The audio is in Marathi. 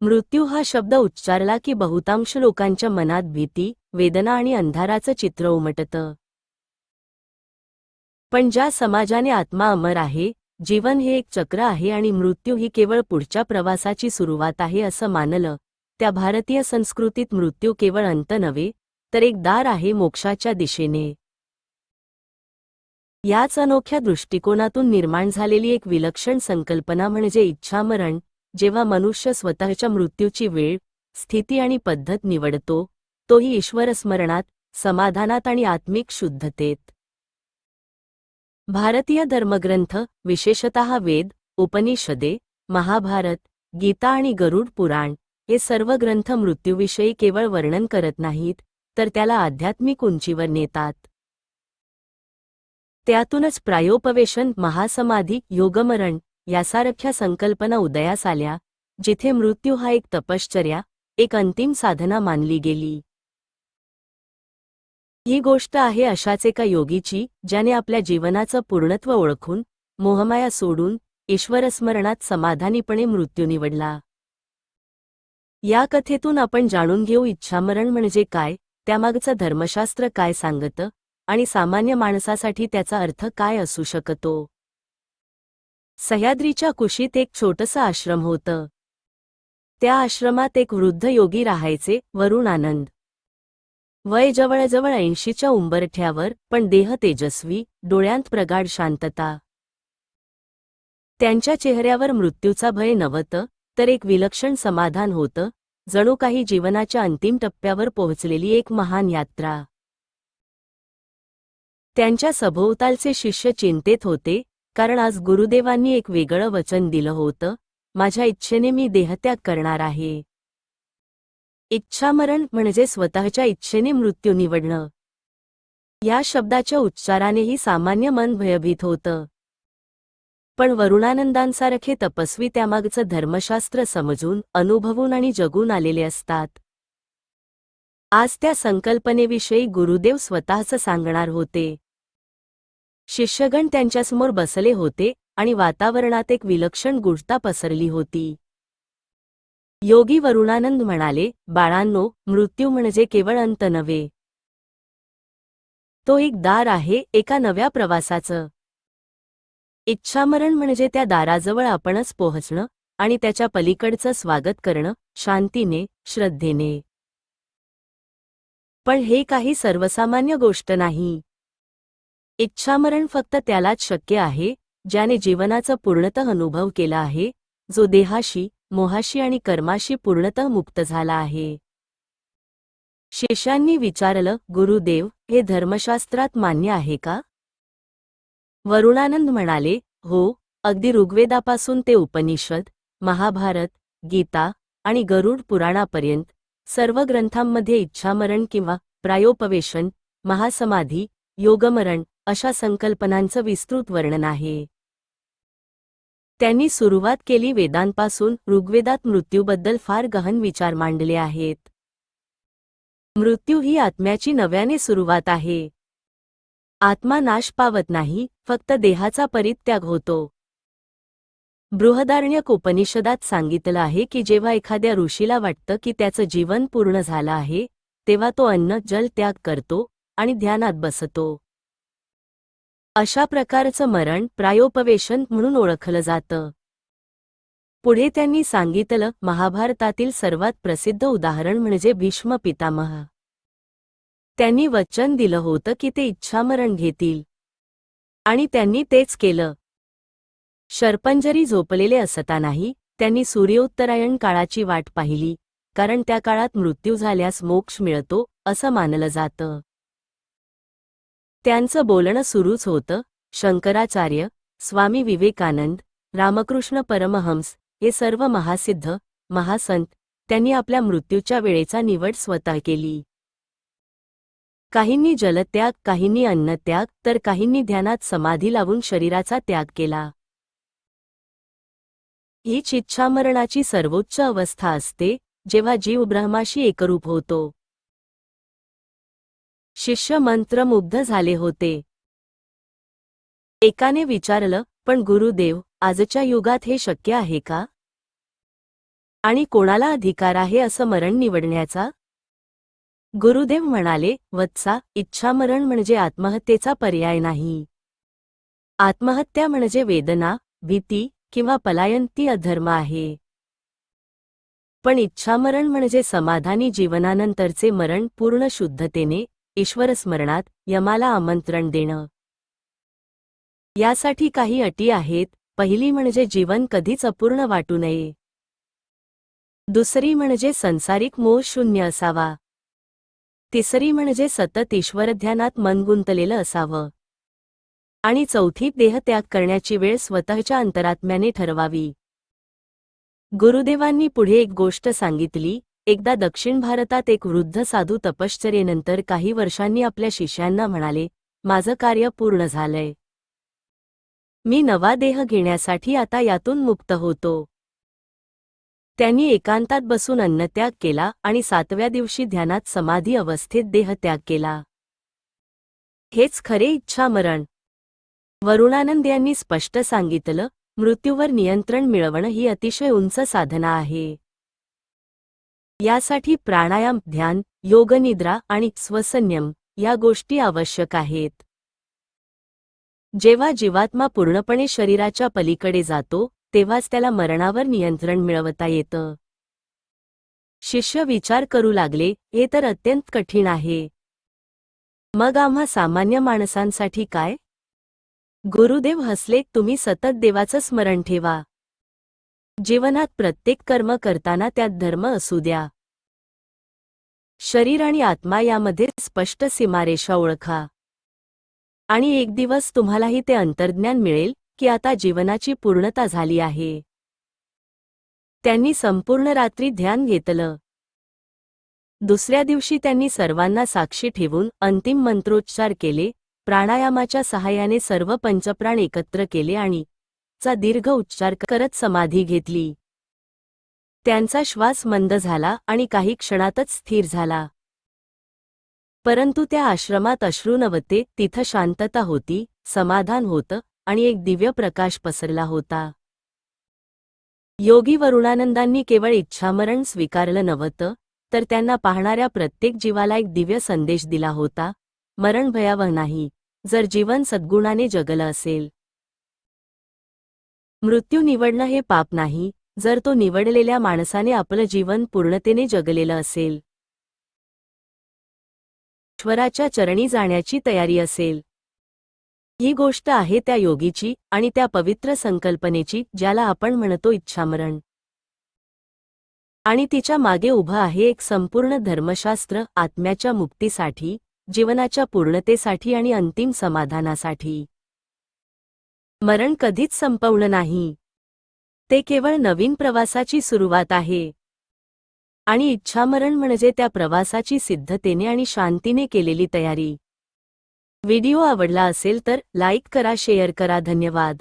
मृत्यू हा शब्द उच्चारला की बहुतांश लोकांच्या मनात भीती वेदना आणि अंधाराचं चित्र उमटतं. पण ज्या समाजाने आत्मा अमर आहे जीवन हे एक चक्र आहे आणि मृत्यू ही केवळ पुढच्या प्रवासाची सुरुवात आहे असं मानलं त्या भारतीय संस्कृतीत मृत्यू केवळ अंत नव्हे तर एक दार आहे मोक्षाच्या दिशेने. याच अनोख्या दृष्टिकोनातून निर्माण झालेली एक विलक्षण संकल्पना म्हणजे इच्छामरण जेव्हा मनुष्य स्वतःच्या मृत्यूची वेळ स्थिती आणि पद्धत निवडतो तोही ईश्वरस्मरणात समाधानात आणि आत्मिक शुद्धतेत. भारतीय धर्मग्रंथ विशेषतः वेद उपनिषदे महाभारत गीता आणि गरुड पुराण हे सर्व ग्रंथ मृत्यूविषयी केवळ वर्णन करत नाहीत तर त्याला आध्यात्मिक उंचीवर नेतात. त्यातूनच प्रायोपवेशन महासमाधी योगमरण यासारख्या संकल्पना उदयास आल्या जिथे मृत्यू हा एक तपश्चर्या एक अंतिम साधना मानली गेली. ही गोष्ट आहे अशाच एका योगीची ज्याने आपल्या जीवनाचं पूर्णत्व ओळखून मोहमाया सोडून ईश्वरस्मरणात समाधानीपणे मृत्यू निवडला. या कथेतून आपण जाणून घेऊ इच्छामरण म्हणजे काय त्यामागचं धर्मशास्त्र काय सांगतं आणि सामान्य माणसासाठी त्याचा अर्थ काय असू शकतो. सह्याद्रीच्या कुशीत एक छोटंसं आश्रम होतं. त्या आश्रमात एक वृद्ध योगी राहायचे वरुण आनंद. वय जवळजवळ ऐंशीच्या उंबरठ्यावर पण देह तेजस्वी डोळ्यांत प्रगाढ शांतता. त्यांच्या चेहऱ्यावर मृत्यूचा भय नव्हतं तर एक विलक्षण समाधान होतं जणू काही जीवनाच्या अंतिम टप्प्यावर पोहोचलेली एक महान यात्रा. त्यांच्या सभोवतालचे शिष्य चिंतेत होते कारण आज गुरुदेवांनी एक वेगळं वचन दिलं होतं माझ्या इच्छेने मी देहत्याग करणार आहे. इच्छामरण म्हणजे स्वतःच्या इच्छेने मृत्यू निवडणं. या शब्दाच्या उच्चारानेही सामान्य मन भयभीत होतं. पण वरुणानंदांसारखे तपस्वी त्यामागचं धर्मशास्त्र समजून अनुभवून आणि जगून आलेले असतात. आज त्या संकल्पनेविषयी गुरुदेव स्वतःच सांगणार होते. शिष्यगण त्यांच्यासमोर बसले होते आणि वातावरणात एक विलक्षण गुढता पसरली होती. योगी वरुणानंद म्हणाले बाळांनो मृत्यू म्हणजे केवळ अंत नव्हे. तो एक दार आहे एका नव्या प्रवासाचं. इच्छामरण म्हणजे त्या दाराजवळ आपणच पोहोचणं आणि त्याच्या पलीकडचं स्वागत करणं शांतीने श्रद्धेने. पण हे काही सर्वसामान्य गोष्ट नाही. इच्छामरण फक्त त्यालाच शक्य आहे ज्याने जीवनाचा पूर्णतः अनुभव केला आहे जो देहाशी मोहाशी आणि कर्माशी पूर्णतः मुक्त झाला आहे. शिष्यांनी विचारलं गुरुदेव हे धर्मशास्त्रात मान्य आहे का? वरुणानंद म्हणाले हो अगदी ऋग्वेदापासून ते उपनिषद महाभारत गीता आणि गरुड पुराणापर्यंत सर्व ग्रंथांमध्ये इच्छामरण किंवा प्रायोपवेशन महासमाधी योगमरण अशा संकल्पनांचं विस्तृत वर्णन आहे. त्यांनी सुरुवात केली वेदांपासून ऋग्वेदात मृत्यूबद्दल फार गहन विचार मांडले आहेत. मृत्यू ही आत्म्याची नव्याने सुरुवात आहे. आत्मा नाश पावत नाही फक्त देहाचा परित्याग होतो. बृहदारण्य उपनिषदात सांगितलं आहे की जेव्हा एखाद्या ऋषीला वाटतं की त्याचं जीवन पूर्ण झालं आहे तेव्हा तो अन्न जल त्याग करतो आणि ध्यानात बसतो. अशा प्रकारचं मरण प्रायोपवेशन म्हणून ओळखलं जातं. पुढे त्यांनी सांगितलं महाभारतातील सर्वात प्रसिद्ध उदाहरण म्हणजे भीष्म पितामह. त्यांनी वचन दिलं होतं की ते इच्छामरण घेतील. आणि त्यांनी तेच केलं. शर्पंजरी झोपलेले असतानाही त्यांनी सूर्योत्तरायण काळाची वाट पाहिली कारण त्या काळात मृत्यू झाल्यास मोक्ष मिळतो असं मानलं जातं. त्यांचं बोलणं सुरूच होतं. शंकराचार्य स्वामी विवेकानंद रामकृष्ण परमहंस हे सर्व महासिद्ध महासंत त्यांनी आपल्या मृत्यूच्या वेळेचा निवड स्वतः केली. काहींनी जलत्याग काहींनी अन्नत्याग तर काहींनी ध्यानात समाधी लावून शरीराचा त्याग केला. हीच इच्छामरणाची सर्वोच्च अवस्था असते जेव्हा जीव ब्रह्माशी एकरूप होतो. शिष्य मंत्रमुग्ध झाले होते. एकाने विचारलं पण गुरुदेव आजच्या युगात हे शक्य आहे का? आणि कोणाला अधिकार आहे असं मरण निवडण्याचा? गुरुदेव म्हणाले वत्सा इच्छामरण म्हणजे आत्महत्येचा पर्याय नाही. आत्महत्या म्हणजे वेदना भीती किंवा पलायन ती अधर्म आहे. पण इच्छामरण म्हणजे समाधानी जीवनानंतरचे मरण पूर्ण शुद्धतेने ईश्वरस्मरणात यमाला आमंत्रण देणं. यासाठी काही अटी आहेत. पहिली म्हणजे जीवन कधीच अपूर्ण वाटू नये. दुसरी म्हणजे संसारिक मोह शून्य असावा. तिसरी म्हणजे सतत ईश्वरध्यानात मन गुंतलेलं असावं. आणि चौथी देहत्याग करण्याची वेळ स्वतःच्या अंतरात्म्याने ठरवावी. गुरुदेवांनी पुढे एक गोष्ट सांगितली एकदा दक्षिण भारतात एक वृद्ध साधू तपश्चर्येनंतर काही वर्षांनी आपल्या शिष्यांना म्हणाले माझं कार्य पूर्ण झालंय. मी नवा देह घेण्यासाठी आता यातून मुक्त होतो. त्यांनी एकांतात बसून अन्नत्याग केला आणि सातव्या दिवशी ध्यानात समाधी अवस्थेत देहत्याग केला. हेच खरे इच्छामरण. वरुणानंद यांनी स्पष्ट सांगितलं मृत्यूवर नियंत्रण मिळवणं ही अतिशय उंच साधना आहे. यासाठी प्राणायाम ध्यान योगनिद्रा आणि स्वसंयम या गोष्टी आवश्यक आहेत. जेव्हा जीवात्मा पूर्णपणे शरीराच्या पलीकडे जातो तेव्हाच त्याला मरणावर नियंत्रण मिळवता येतं. शिष्य विचार करू लागले हे तर अत्यंत कठीण आहे. मग आम्हा सामान्य माणसांसाठी काय? गुरुदेव हसले तुम्ही सतत देवाचं स्मरण ठेवा. जीवनात प्रत्येक कर्म करताना त्यात धर्म असू द्या. शरीर आणि आत्मा यामध्ये स्पष्ट सीमारेषा ओळखा. आणि एक दिवस तुम्हालाही ते अंतर्ज्ञान मिळेल की आता जीवनाची पूर्णता झाली आहे. त्यांनी संपूर्ण रात्री ध्यान घेतलं. दुसऱ्या दिवशी त्यांनी सर्वांना साक्षी ठेवून अंतिम मंत्रोच्चार केले प्राणायामाच्या सहाय्याने सर्व पंचप्राण एकत्र केले आणि चा दीर्घ उच्चार करत समाधी घेतली. त्यांचा श्वास मंद झाला आणि काही क्षणातच स्थिर झाला. परंतु त्या आश्रमात अश्रू नव्हते तिथं शांतता होती समाधान होतं आणि एक दिव्य प्रकाश पसरला होता. योगी वरुणानंदांनी केवळ इच्छामरण स्वीकारलं नव्हतं तर त्यांना पाहणाऱ्या प्रत्येक जीवाला एक दिव्य संदेश दिला होता मरण भयावह नाही जर जीवन सद्गुणाने जगलं असेल मृत्यू निवडणं हे पाप नाही जर तो निवडलेल्या माणसाने आपलं जीवन पूर्णतेने जगलेलं असेल. ईश्वराच्या चरणी जाण्याची तयारी असेल. ही गोष्ट आहे त्या योगीची आणि त्या पवित्र संकल्पनेची ज्याला आपण म्हणतो इच्छामरण. आणि तिच्यामागे उभं आहे एक संपूर्ण धर्मशास्त्र आत्म्याच्या मुक्तीसाठी जीवनाच्या पूर्णतेसाठी आणि अंतिम समाधानासाठी. मरण कधीच संपवणं नाही. ते केवळ नवीन प्रवासाची सुरुवात आहे. आणि इच्छामरण म्हणजे त्या प्रवासाची सिद्धतेने आणि शांतीने केलेली तयारी. व्हिडिओ आवडला असेल तर लाईक करा शेअर करा. धन्यवाद.